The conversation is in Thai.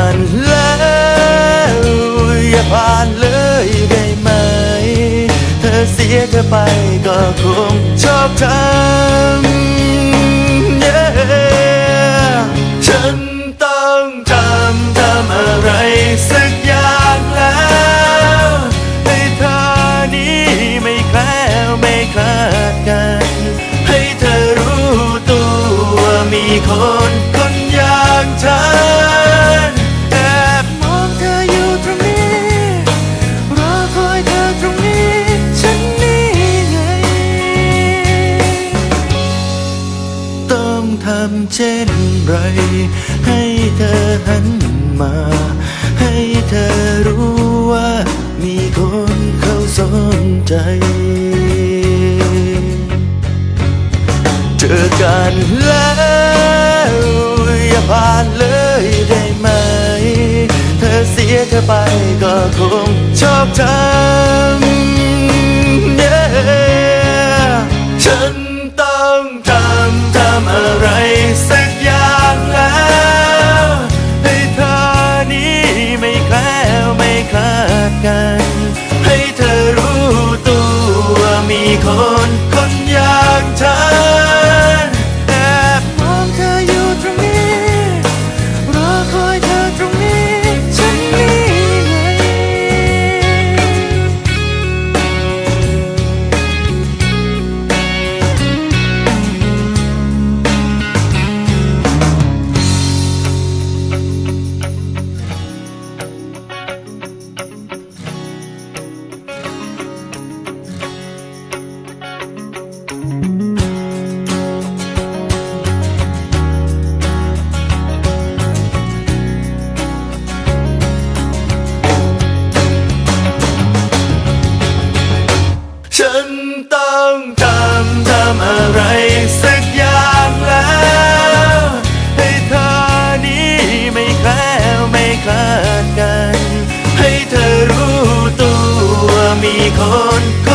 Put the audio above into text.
น เสียเธอไปก็คงชอบทำ yeah ฉันต้องทำทำอะไรสักอย่างแล้วให้เธอนี้ไม่แคล้วไม่คลาดกัน ให้เธอรู้ตัวมีคน ทำเช่นไร ให้เธอหันมา ให้เธอรู้ว่า มีคนเขาสนใจ เจอกันแล้วอย่าผ่านเลยได้ไหม เธอเสียเธอไปก็คงชอบทำา คน